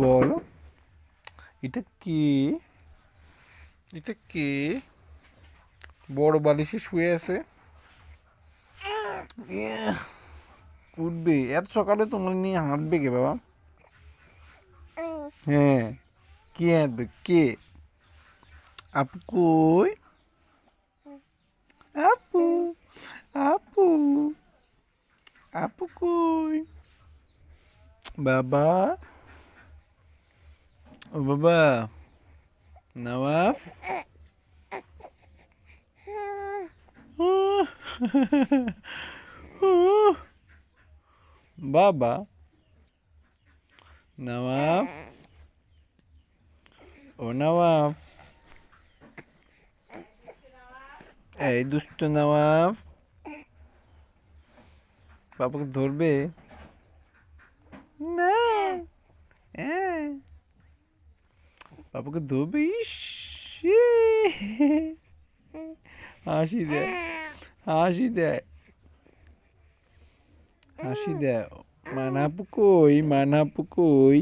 বলো। এটা কি? এটা কে? বড় বালিশে শুয়ে আছে। উঠবে। এত সকালে তোমার নিয়ে হাঁটবে কে বাবা? হ্যাঁ। কে হাঁটবে? কে? আপু কই? আপু আপু আপু কই? বাবা? ও বাবা। নবাব বাবা। নবাব ও নবাব এই দুষ্ট নবাব বাবাকে ধরবে? না। হ্যাঁ বাবাকে ইয়ে। হাসি দেয় হাসি দেয় হাসি দেয় মানাপু কই মানাপু কই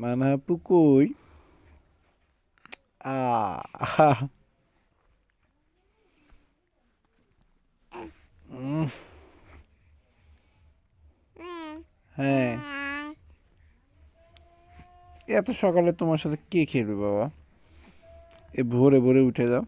মানাপু কই আ হ্যাঁ এত সকালে তোমার সাথে কে খেলবে বাবা? এ ভোরে ভোরে উঠে যাও।